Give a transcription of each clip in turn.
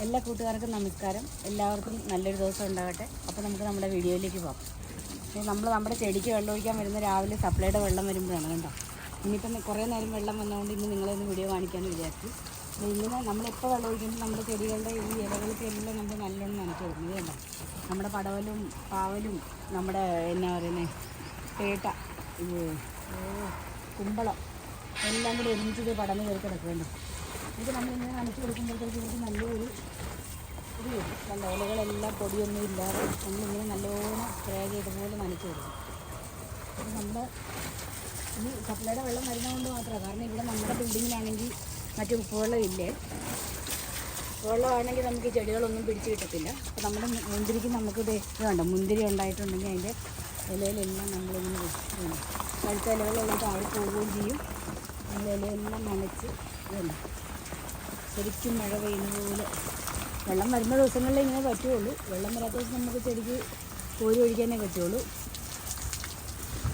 എല്ലാ കൂട്ടുകാർക്കും നമസ്കാരം. എല്ലാവർക്കും നല്ലൊരു ദിവസം ഉണ്ടാകട്ടെ. അപ്പോൾ നമുക്ക് നമ്മുടെ വീഡിയോയിലേക്ക് പോകാം. അപ്പോൾ നമ്മൾ നമ്മുടെ ചെടിക്ക് വെള്ളം ഒഴിക്കാൻ വരുന്ന രാവിലെ സപ്ലൈയുടെ വെള്ളം വരുമ്പോഴാണ് കണ്ടോ ഇനിയിപ്പം കുറേ നേരം വെള്ളം വന്നതുകൊണ്ട് ഇന്ന് നിങ്ങളൊന്ന് വീഡിയോ കാണിക്കാമെന്ന് വിചാരിച്ചു. ഇങ്ങനെ നമ്മളെപ്പോൾ വെള്ളം ഒഴിക്കുമ്പോൾ നമ്മുടെ ചെടികളുടെ ഈ ഇലകൾക്ക് എല്ലാം നമ്മൾ നല്ലോണം നനച്ച് കൊടുക്കുന്നത് കണ്ടോ? നമ്മുടെ പടവലും പാവലും നമ്മുടെ എന്നാ പറയുന്നത് പേട്ട കുമ്പളം എല്ലാം കൂടി ഒരുമിച്ച് പടന്ന് കയറി കിടക്കുന്നുണ്ട്. ഇത് നമ്മളിങ്ങനെ നനച്ച് കൊടുക്കുമ്പോഴത്തേക്ക് നല്ലൊരു ഇത് കിട്ടും നല്ല ഇലകളെല്ലാം പൊടിയൊന്നും ഇല്ലാതെ നമ്മളിങ്ങനെ നല്ലോണം സ്പ്രേ ഇതുപോലെ നനച്ച് കൊടുക്കും. അത് നമ്മുടെ ഈ സപ്ലൈയുടെ വെള്ളം വരുന്നതുകൊണ്ട് മാത്രമാണ് കാരണം ഇവിടെ നമ്മുടെ ബിൽഡിങ്ങിലാണെങ്കിൽ മറ്റു ഉപ്പുവെള്ളം ഇല്ലേ വെള്ളമാണെങ്കിൽ നമുക്ക് ഈ ചെടികളൊന്നും പിടിച്ച് കിട്ടത്തില്ല. അപ്പോൾ നമ്മുടെ മുന്തിരിക്ക് നമുക്ക് വേണ്ട മുന്തിരി ഉണ്ടായിട്ടുണ്ടെങ്കിൽ അതിന്റെ ഇലയിലെല്ലാം നമ്മളിങ്ങനെ വെച്ചിട്ടുണ്ട്. പഴുത്ത ഇലകളെല്ലാം താഴെ പോവുകയും ചെയ്യും. നമ്മൾ ഇലയെല്ലാം നനച്ച് ഇതുണ്ട്. ശരിക്കും മഴ പെയ്യുന്ന പോലെ. വെള്ളം വരുന്ന ദിവസങ്ങളിൽ ഇങ്ങനെ പറ്റുള്ളൂ. വെള്ളം വരാത്ത ദിവസം നമുക്ക് ചെടിക്ക് കോരി ഒഴിക്കാനേ പറ്റുള്ളൂ.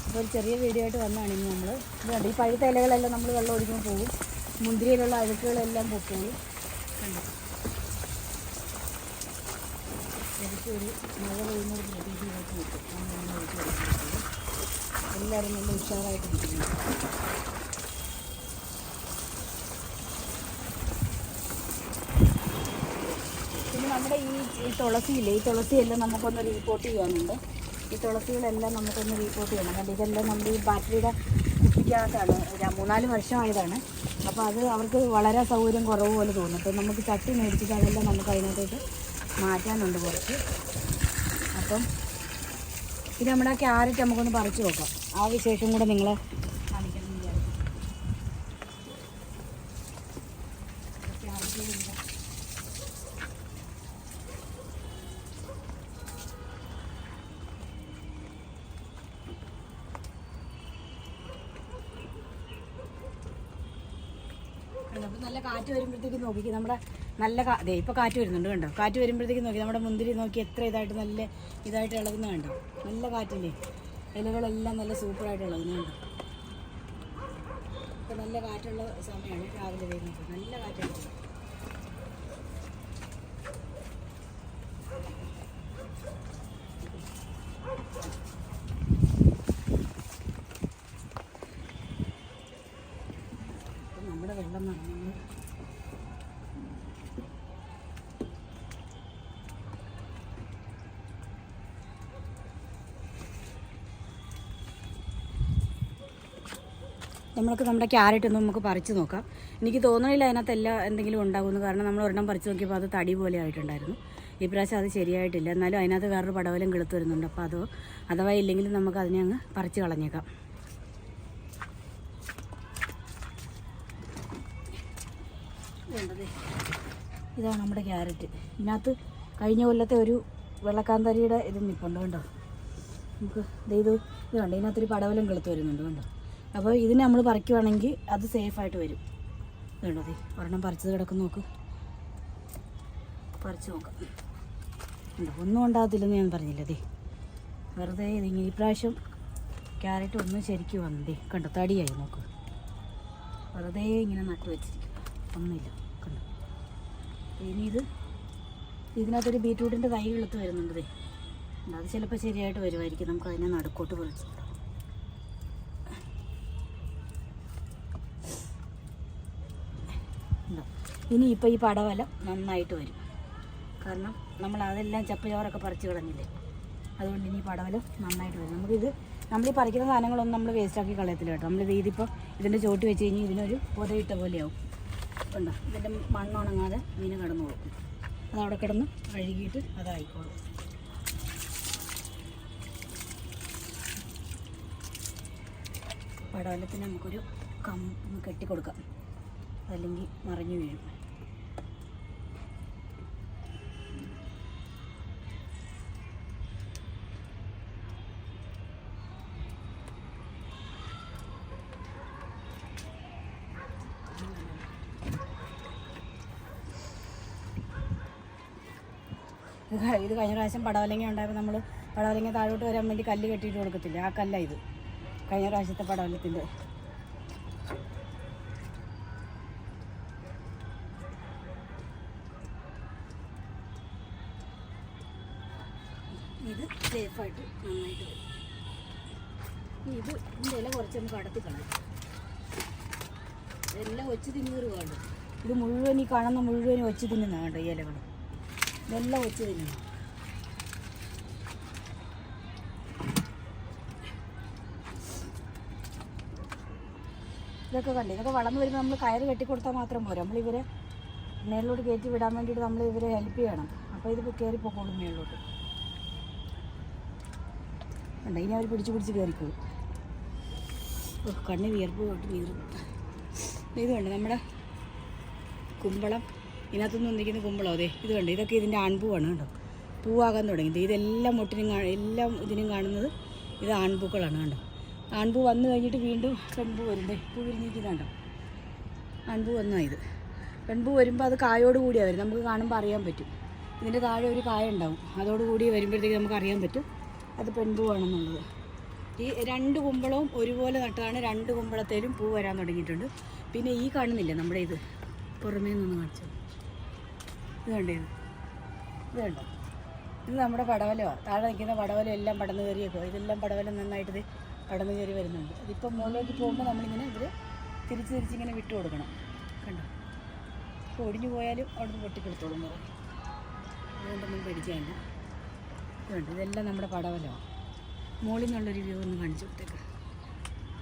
അപ്പോൾ ഒരു ചെറിയ വീഡിയോ ആയിട്ട് വന്നതാണ് ഇന്ന് നമ്മൾ ഈ പഴുത്ത ഇലകളെല്ലാം നമ്മൾ വെള്ളം ഒഴിക്കുമ്പോൾ പോകും. മുന്തിരിയിലുള്ള അഴുക്കുകളെല്ലാം പൊക്കോളും കണ്ടോ? ഒരു മഴ പെയ്യുന്നൊരു പ്രതീക്ഷയിലേക്ക് നിൽക്കും. എല്ലാവരും നല്ല ഉഷാറായിട്ട് ഇരിക്കുന്നു. നമ്മുടെ ഈ ഈ തുളസിയില്ലേ ഈ തുളസിയെല്ലാം നമുക്കൊന്ന് റീപോർട്ട് ചെയ്യാനുണ്ട് ഈ തുളസികളെല്ലാം നമുക്കൊന്ന് റീപോർട്ട് ചെയ്യണം. കാരണം ഇതെല്ലാം നമ്മുടെ ഈ ബാറ്ററിയുടെ കുപ്പിക്കകത്താണ്. മൂന്നാൽ വർഷമായതാണ്. അപ്പോൾ അത് അവർക്ക് വളരെ സൗകര്യം കുറവ് പോലെ തോന്നും അപ്പോൾ നമുക്ക് ചട്ടി മേടിച്ചിട്ട് അതെല്ലാം നമുക്ക് അതിനകത്തോട്ട് മാറ്റാനുണ്ട് കുറച്ച്. അപ്പം ഇത് നമ്മുടെ ക്യാരറ്റ് നമുക്കൊന്ന് പറിച്ചു നോക്കാം. ആ വിശേഷം കൂടെ നിങ്ങളെ കാണിക്കണം എന്ന് വിചാരിച്ചു ക്യാരറ്റ് ഇല്ല. അപ്പോൾ നല്ല കാറ്റ് വരുമ്പോഴത്തേക്ക് നോക്കി നമ്മുടെ നല്ല കാ ദേ ഇപ്പോൾ കാറ്റ് വരുന്നുണ്ട് കണ്ടോ? കാറ്റ് വരുമ്പോഴത്തേക്ക് നോക്കി നമ്മുടെ മുന്തിരി നോക്കി എത്ര ഇതായിട്ട് നല്ല ഇതായിട്ട് ഇളകുന്ന കണ്ടോ? നല്ല കാറ്റില്ലേ? ഇലകളെല്ലാം നല്ല സൂപ്പറായിട്ട് ഇളകുന്ന കണ്ടോ? ഇപ്പോൾ നല്ല കാറ്റുള്ള സമയമാണ് രാവിലെ വരുന്നത്. നല്ല കാറ്റാണ്. നമ്മൾക്ക് നമ്മുടെ ക്യാരറ്റ് ഒന്ന് നമുക്ക് പറിച്ച് നോക്കാം. എനിക്ക് തോന്നണില്ല അതിനകത്ത് എല്ലാം എന്തെങ്കിലും ഉണ്ടാകുമെന്ന്. കാരണം നമ്മൾ ഒരെണ്ണം പറിച്ച് നോക്കിയപ്പോൾ അത് തടി പോലെ ആയിട്ടുണ്ടായിരുന്നു. ഈ പ്രാവശ്യം അത് ശരിയായിട്ടില്ല. എന്നാലും അതിനകത്ത് വേറൊരു പടവലം കിളുത്ത് വരുന്നുണ്ട്. അപ്പോൾ അതോ അഥവാ ഇല്ലെങ്കിലും നമുക്ക് അതിനെ അങ്ങ് പറിച്ച് കളഞ്ഞേക്കാം. ഇതാണ് നമ്മുടെ ക്യാരറ്റ് ഇതിനകത്ത് കഴിഞ്ഞ കൊല്ലത്തെ ഒരു വെള്ളക്കാന്തരിയുടെ ഇത് നിൽപ്പുണ്ട് കണ്ടോ? നമുക്ക് ഇത് ഇത് കണ്ടോ? ഇതിനകത്തൊരു പടവലം കെളുത്ത് വരുന്നുണ്ട് കണ്ടോ? അപ്പോൾ ഇതിനെ നമ്മൾ പറിക്കുവാണെങ്കിൽ അത് സേഫായിട്ട് വരും. വേണ്ടത് ഒരെണ്ണം പറിച്ചത് കിടക്കും നോക്ക്. പറിച്ച് നോക്കാം. ഉണ്ടോ? ഒന്നും ഉണ്ടാകത്തില്ലെന്ന് ഞാൻ പറഞ്ഞില്ലേ വെറുതെ ഇതിങ്ങനെ ഈ പ്രാവശ്യം ക്യാരറ്റ് ഒന്നും ശരിക്കും വന്നതേ കണ്ടോ? തടിയായി നോക്ക്. വെറുതെ ഇങ്ങനെ നട്ടു വെച്ചിരിക്കും ഒന്നുമില്ല. കണ്ടോ? ഇനി ഇത് ഇതിനകത്തൊരു ബീറ്റ്റൂട്ടിന്റെ തൈ വെളുത്ത് വരുന്നുണ്ടതേ. അത് ചിലപ്പോൾ ശരിയായിട്ട് വരുമായിരിക്കും. നമുക്ക് അതിനെ നടുക്കോട്ട് പൊളിച്ച് ഉണ്ടോ? ഇനി ഇപ്പോൾ ഈ പടവലം നന്നായിട്ട് വരും. കാരണം നമ്മൾ അതെല്ലാം ചപ്പുചോറൊക്കെ പറിച്ച് കളഞ്ഞില്ലേ? അതുകൊണ്ട് ഇനി പടവല നന്നായിട്ട് വരും. നമുക്കിത് നമ്മൾ ഈ പറിക്കുന്ന സാധനങ്ങളൊന്നും നമ്മൾ വേസ്റ്റാക്കി കളയത്തില്ല കേട്ടോ. നമ്മൾ ഇതിപ്പോൾ ഇതിന്റെ ചോട്ട് വെച്ച് കഴിഞ്ഞാൽ ഇതിനൊരു പുതയിട്ട പോലെയാവും ഉണ്ടോ ഇതിന്റെ മണ്ണുണങ്ങാതെ മീൻ കിടന്നു പോകും അതവിടെ കിടന്ന് കഴുകിയിട്ട് അതായിക്കോളും. പടവലത്തിന് നമുക്കൊരു കം കെട്ടിക്കൊടുക്കാം. അല്ലെങ്കിൽ മറിഞ്ഞു വീഴും. ഇത് കഴിഞ്ഞ പ്രാവശ്യം പടവലങ്ങ ഉണ്ടായപ്പോൾ നമ്മൾ പടവലങ്ങ താഴോട്ട് വരാൻ വേണ്ടി കല്ല് കെട്ടിയിട്ട് കൊടുക്കത്തില്ല? ആ കല്ല ഇത്. കഴിഞ്ഞ പ്രാവശ്യത്തെ പടവലത്തിന്റെ ഇത് സേഫായിട്ട് നന്നായിട്ട് വരും. ഇത് ഇതിന്റെ ഇല കുറച്ച് നമുക്ക് അടത്തി കളയാം. എല്ലാം ഒച്ചു തിന്നൂറ് വേണ്ടു. ഇത് മുഴുവൻ ഈ കാണുന്ന മുഴുവൻ ഒച്ചു തിന്നുന്ന വേണ്ട ഈ ഇലകളും. ഇതെല്ലാം വെച്ച് തിന്നുന്നു ഇതൊക്കെ കണ്ടു ഇതൊക്കെ വളർന്നു വരുമ്പോൾ നമ്മൾ കയറ് കെട്ടിക്കൊടുത്താൽ മാത്രം പോരാ. നമ്മൾ ഇവരെ മേളിലോട്ട് കയറ്റി വിടാൻ വേണ്ടിയിട്ട് നമ്മൾ ഇവരെ ഹെൽപ്പ് ചെയ്യണം. അപ്പോൾ ഇത് കയറി പൊക്കോളും മേളിലോട്ട്. കണ്ട ഇനി അവർ പിടിച്ച് പിടിച്ച് കയറിക്കോളും കണ്ണ് വിയർപ്പ് പോയിട്ട് നീറും ഇത് കണ്ട് നമ്മുടെ കുമ്പളം ഇതിനകത്തുനിന്ന് ഒന്നിക്കുന്ന കുമ്പളം അതെ ഇത് കണ്ടു? ഇതൊക്കെ ഇതിന്റെ ആൺപൂവാണ് കണ്ടോ? പൂവാകാൻ തുടങ്ങി. ഇതെല്ലാം മുട്ടിനും എല്ലാം ഇതിനും കാണുന്നത് ഇത് ആൺപൂക്കളാണ് കണ്ടോ? ആൺപൂ വന്നു കഴിഞ്ഞിട്ട് വീണ്ടും പെൺപൂ വരുന്നേ പൂ വിരിഞ്ഞിരിക്കുന്നുണ്ടോ ആൺപൂ വന്നാ ഇത്. പെൺപൂ വരുമ്പോൾ അത് കായോട് കൂടിയാണ് വരും. നമുക്ക് കാണുമ്പോൾ അറിയാൻ പറ്റും. ഇതിന്റെ താഴെ ഒരു കായ ഉണ്ടാവും. അതോടുകൂടി വരുമ്പോഴത്തേക്ക് നമുക്ക് അറിയാൻ പറ്റും അത് പെൺപൂവാണെന്നുള്ളത് ഈ രണ്ട് കുമ്പളവും ഒരുപോലെ നട്ടതാണ്. രണ്ട് കുമ്പളത്തേലും പൂ വരാൻ തുടങ്ങിയിട്ടുണ്ട്. പിന്നെ ഈ കാണുന്നില്ല നമ്മുടെ ഇത്? പുറമേ നിന്ന് കാണിച്ചത്. ഇത് കണ്ടേ ഇത് കണ്ട ഇത് നമ്മുടെ പടവലോ താഴെ നിൽക്കുന്ന പടവലം എല്ലാം പടന്നു കയറിയേക്കോ ഇതെല്ലാം പടവലം നന്നായിട്ട് പടന്നു കയറി വരുന്നുണ്ട്. അതിപ്പം മുകളിലേക്ക് പോകുമ്പോൾ നമ്മളിങ്ങനെ ഇതിൽ തിരിച്ച് തിരിച്ചിങ്ങനെ വിട്ടു കൊടുക്കണം. കണ്ടോ? ഇപ്പോൾ ഒടിഞ്ഞു പോയാലും അവിടുന്ന് പൊട്ടിക്കെടുത്തോളും പറയും അതുകൊണ്ടൊന്നും പേടിക്കാനില്ല. ഇതുണ്ട് ഇതെല്ലാം നമ്മുടെ പടവലോ മുകളിൽ നിന്നുള്ളൊരു വ്യൂ ഒന്ന് കാണിച്ചു കൊടുത്തേക്ക്.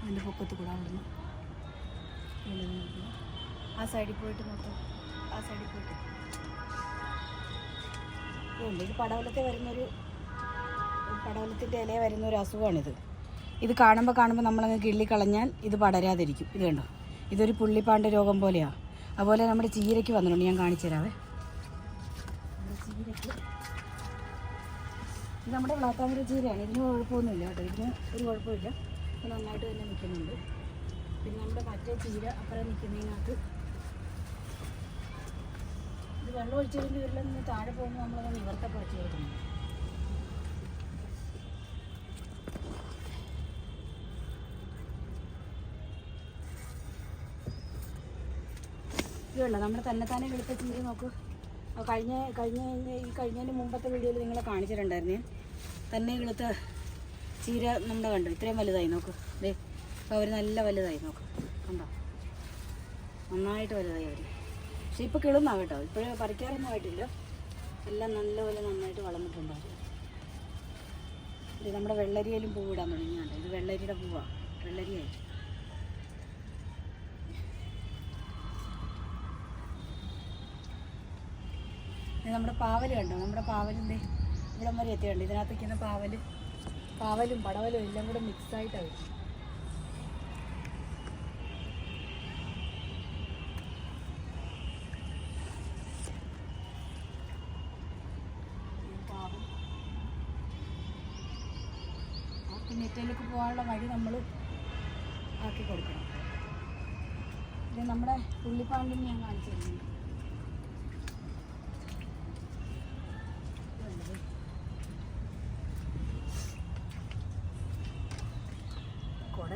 അതിന്റെ പൊക്കത്ത് കൂടെ ആ സൈഡിൽ പോയിട്ട് നോക്കാം. ആ സൈഡിൽ പോയിട്ട്. പടവലത്തെ വരുന്നൊരു പടവലത്തിന്റെ ഇല വരുന്ന ഒരു അസുഖമാണിത്. ഇത് കാണുമ്പോൾ കാണുമ്പോൾ നമ്മളങ്ങ് കിള്ളിക്കളഞ്ഞാൽ ഇത് പടരാതിരിക്കും. ഇത് കണ്ടോ? ഇതൊരു പുള്ളിപ്പാണ്ട് രോഗം പോലെയാണ് അതുപോലെ നമ്മുടെ ചീരയ്ക്ക് വന്നിട്ടുണ്ട്. ഞാൻ കാണിച്ചു തരാവേ. ചീരയ്ക്ക്. ഇത് നമ്മുടെ വളർത്താമര ചീരയാണ്. ഇതിന് കുഴപ്പമൊന്നുമില്ല കേട്ടോ. ഇതിന് ഒരു കുഴപ്പമില്ല. നന്നായിട്ട് തന്നെ നിൽക്കുന്നുണ്ട്. പിന്നെ നമ്മുടെ മറ്റേ ചീര അപ്പുറം നിൽക്കുന്നതിനകത്ത് വെള്ളം ഒഴിച്ചതിന്റെ ഇതിൽ നിന്ന് താഴെ പോകുമ്പോൾ നമ്മളത് നിവർക്കൊക്കെ വെച്ച് കൊടുക്കണം. ഇതുള്ള നമ്മുടെ തന്നെത്താനെ വെളുത്ത ചീര നോക്കൂ. കഴിഞ്ഞ കഴിഞ്ഞ ഈ കഴിഞ്ഞതിന് മുമ്പത്തെ വീഡിയോയിൽ നിങ്ങളെ കാണിച്ചിട്ടുണ്ടായിരുന്നേ. തന്നെ വെളുത്ത ചീര നമ്മുടെ കണ്ടു? ഇത്രയും വലുതായി നോക്ക്. ദേ അപ്പോൾ അവർ നല്ല വലുതായി നോക്ക്. കണ്ടോ? നന്നായിട്ട് വലുതായി അവർ പക്ഷെ ഇപ്പോൾ കിളുന്നാ കേട്ടോ. ഇപ്പോഴേ പറിക്കാറൊന്നും ആയിട്ടില്ല. എല്ലാം നല്ലപോലെ നന്നായിട്ട് വളർന്നിട്ടുണ്ടാവും നമ്മുടെ വെള്ളരിയിലും പൂവിടാൻ തുടങ്ങിയുണ്ട് ഇത് വെള്ളരിയുടെ പൂവാണ് വെള്ളരിയായി. ഇത് നമ്മുടെ പാവൽ കണ്ടോ? നമ്മുടെ പാവലിന്റെ ഇവിടം വരെ എത്തിയുണ്ട് ഇതിനകത്ത് നിൽക്കുന്ന പാവൽ പാവലും പടവലും എല്ലാം കൂടെ മിക്സ് ആയിട്ടാണ് വരുന്നത് പാവം. ആ പിന്നേറ്റയിലേക്ക് പോകാനുള്ള വഴി നമ്മൾ ആക്കി കൊടുക്കണം. ഇത് നമ്മുടെ ഉള്ളിപ്പാണ്ടിന് ഞാൻ കാണിച്ചു തരുന്നുണ്ട്.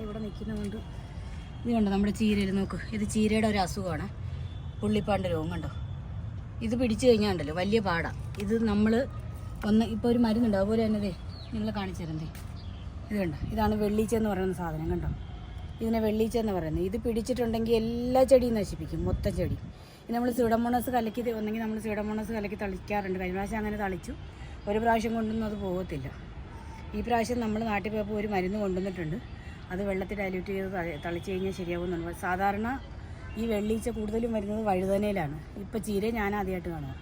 ഇവിടെ നിൽക്കുന്നതുകൊണ്ട് ഇത് കണ്ടോ നമ്മുടെ ചീരയിൽ നോക്ക്. ഇത് ചീരയുടെ ഒരു അസുഖമാണ്. പുള്ളിപ്പാണ്ട് രോഗം കണ്ടോ? ഇത് പിടിച്ചു കഴിഞ്ഞാൽ ഉണ്ടല്ലോ വലിയ പാടാണ് ഇത് നമ്മൾ ഒന്ന് ഇപ്പോൾ ഒരു മരുന്നുണ്ട് അതുപോലെ തന്നെ നിങ്ങൾ കാണിച്ചു തരുന്നേ ഇത് കണ്ടോ? ഇതാണ് വെള്ളീച്ച എന്ന് പറയുന്ന സാധനം കണ്ടോ? ഇതിനെ വെള്ളീച്ച എന്ന് പറയുന്നത്. ഇത് പിടിച്ചിട്ടുണ്ടെങ്കിൽ എല്ലാ ചെടിയും നശിപ്പിക്കും മൊത്തം ചെടി. ഇത് നമ്മൾ സിഡമോണസ് കലക്കി ഒന്നെങ്കിൽ നമ്മൾ സിഡമോണസ് കലക്കി തളിക്കാറുണ്ട്. കഴിഞ്ഞ പ്രാവശ്യം അങ്ങനെ തളിച്ചു. ഒരു പ്രാവശ്യം കൊണ്ടൊന്നും അത് പോകത്തില്ല. ഈ പ്രാവശ്യം നമ്മൾ നാട്ടിൽ പോയപ്പോൾ ഒരു മരുന്ന് കൊണ്ടുവന്നിട്ടുണ്ട്. അത് വെള്ളത്തിൽ ഡൈല്യൂട്ട് ചെയ്ത് തളി- തളിച്ച് കഴിഞ്ഞാൽ ശരിയാവുന്നുണ്ട് സാധാരണ ഈ വെള്ളീച്ച കൂടുതലും വരുന്നത് വഴുതനയിലാണ്. ഇപ്പോൾ ചീര ഞാൻ ആദ്യമായിട്ട് കാണുക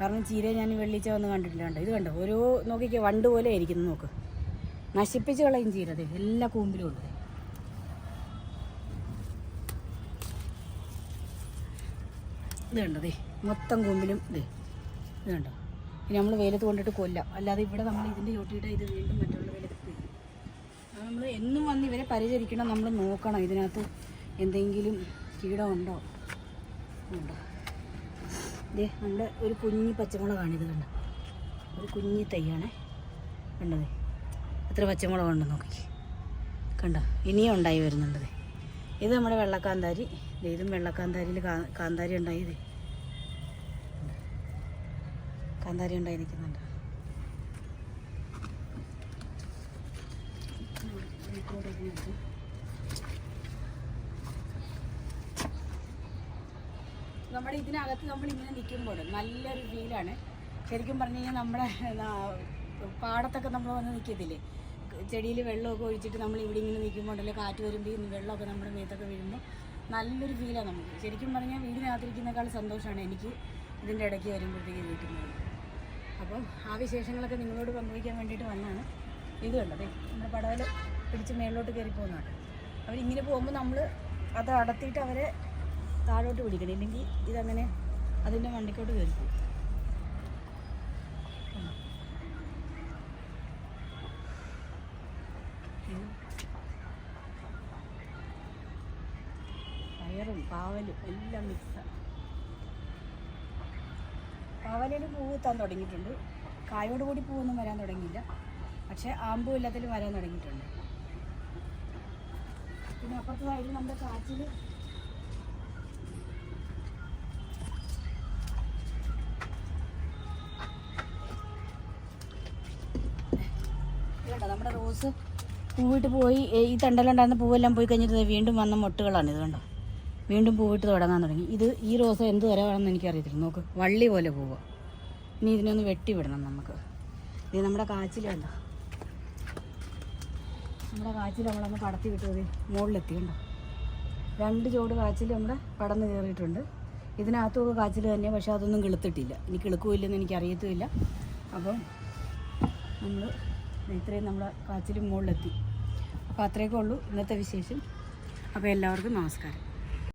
കാരണം ചീര ഞാൻ വെള്ളീച്ച വന്ന് കണ്ടിട്ടില്ല. കണ്ടോ? ഇത് കണ്ടോ? ഓരോ നോക്കിക്കോ വണ്ട് പോലെ ഇരിക്കുന്നു നോക്ക്. നശിപ്പിച്ച് കളയും ചീര ദേ എല്ലാ കൂമ്പിലും ഉണ്ട്. ഇത് മൊത്തം കൂമ്പിലും ഇത് കണ്ടോ? ഇനി നമ്മൾ വെയിലത്ത് കൊണ്ടിട്ട് കൊല്ലാം. അല്ലാതെ ഇവിടെ നമ്മൾ ഇതിന്റെ ചോട്ടിയിട്ട് ഇത് വീണ്ടും മറ്റുള്ള വെയിലത്ത് നമ്മൾ എന്നും വന്ന് ഇവരെ പരിചരിക്കണം. നമ്മൾ നോക്കണം ഇതിനകത്ത് എന്തെങ്കിലും കീടമുണ്ടോ? ഉണ്ടോ? ദേ നമ്മുടെ ഒരു കുഞ്ഞി പച്ചമുളകാണ് ഇത് കണ്ട? ഒരു കുഞ്ഞി തൈയാണേ കണ്ടതേ. എത്ര പച്ചമുളകുണ്ട് നോക്കി കണ്ടോ? ഇനിയും ഉണ്ടായി വരുന്നുണ്ട് ഇത് നമ്മുടെ വെള്ളക്കാന്താരി. ഇതും വെള്ളക്കാന്താരിയിൽ കാന്താരി ഉണ്ടായതേ കാന്താരി ഉണ്ടായി നിൽക്കുന്നുണ്ട്. നമ്മുടെ ഇതിനകത്ത് നമ്മൾ ഇങ്ങനെ നിൽക്കുമ്പോൾ നല്ലൊരു ഫീലാണ് ശരിക്കും പറഞ്ഞു കഴിഞ്ഞാൽ നമ്മുടെ പാടത്തൊക്കെ നമ്മൾ വന്ന് നിൽക്കത്തില്ലേ? ചെടിയിൽ വെള്ളമൊക്കെ ഒഴിച്ചിട്ട് നമ്മൾ ഇവിടെ ഇങ്ങനെ നിൽക്കുമ്പോൾ അല്ലെങ്കിൽ കാറ്റ് വരുമ്പോൾ ഈ വെള്ളമൊക്കെ നമ്മുടെ മേത്തൊക്കെ വീഴുമ്പോൾ നല്ലൊരു ഫീലാണ് നമുക്ക്. ശരിക്കും പറഞ്ഞാൽ വീടിനകത്തിരിക്കുന്നേക്കാൾ സന്തോഷമാണ് എനിക്ക് ഇതിന്റെ ഇടയ്ക്ക് വരുമ്പോഴത്തേക്ക് കിട്ടുന്നത് അപ്പം ആ വിശേഷങ്ങളൊക്കെ നിങ്ങളോട് പങ്കുവയ്ക്കാൻ വേണ്ടിയിട്ട് വന്നാണ്. ഇത് കണ്ടത് നമ്മുടെ പടവൽ പിടിച്ച് മേളിലോട്ട് കയറി പോകുന്നതാണ്. അവരിങ്ങനെ പോകുമ്പോൾ നമ്മൾ അത് അടത്തിയിട്ട് അവരെ താഴോട്ട് പിടിക്കണം. ഇല്ലെങ്കിൽ ഇതങ്ങനെ അതിന്റെ വണ്ടിക്കോട്ട് കയറി പോകും. പയറും പാവലും എല്ലാം മിക്സാണ് പാവലിന് പൂവ് എത്താൻ തുടങ്ങിയിട്ടുണ്ട്. കായോട് കൂടി പൂവൊന്നും വരാൻ തുടങ്ങിയില്ല. പക്ഷേ ആമ്പും എല്ലാത്തിലും വരാൻ തുടങ്ങിയിട്ടുണ്ട്. പിന്നെ അപ്പുറത്തെ സൈഡിൽ നമ്മുടെ കാച്ചിൽ നമ്മുടെ റോസ് പൂവിട്ട് പോയി. ഈ തണ്ടലുണ്ടായിരുന്ന പൂവെല്ലാം പോയി കഴിഞ്ഞിട്ട് വീണ്ടും വന്ന മൊട്ടുകളാണ്. ഇത് കണ്ടോ? വീണ്ടും പൂവിട്ട് തുടങ്ങാൻ തുടങ്ങി. ഇത് ഈ റോസ് എന്ത് വരെ തരമാണെന്ന് എനിക്കറിയത്തില്ല. നോക്ക് വള്ളി പോലെ പോവുക ഇനി ഇതിനൊന്ന് വെട്ടിവിടണം നമുക്ക്. ഇത് നമ്മുടെ കാച്ചിൽ കണ്ടോ? നമ്മുടെ കാച്ചിൽ നമ്മളൊന്ന് പടത്തി വിട്ടത് മുകളിലെത്തി കണ്ടോ? രണ്ട് ചോട് കാച്ചിൽ നമ്മുടെ പടന്ന് കയറിയിട്ടുണ്ട്. ഇതിനകത്തൊക്കെ കാച്ചിൽ തന്നെ പക്ഷേ അതൊന്നും കിളുത്തിട്ടില്ല. ഇനി കിളുക്കുമില്ലെന്ന് എനിക്ക് അറിയത്തുമില്ല അപ്പം നമ്മൾ ഇത്രയും നമ്മുടെ കാച്ചിൽ മുകളിലെത്തി. അപ്പോൾ അത്രയൊക്കെ ഉള്ളൂ ഇന്നത്തെ വിശേഷം. അപ്പോൾ എല്ലാവർക്കും നമസ്കാരം.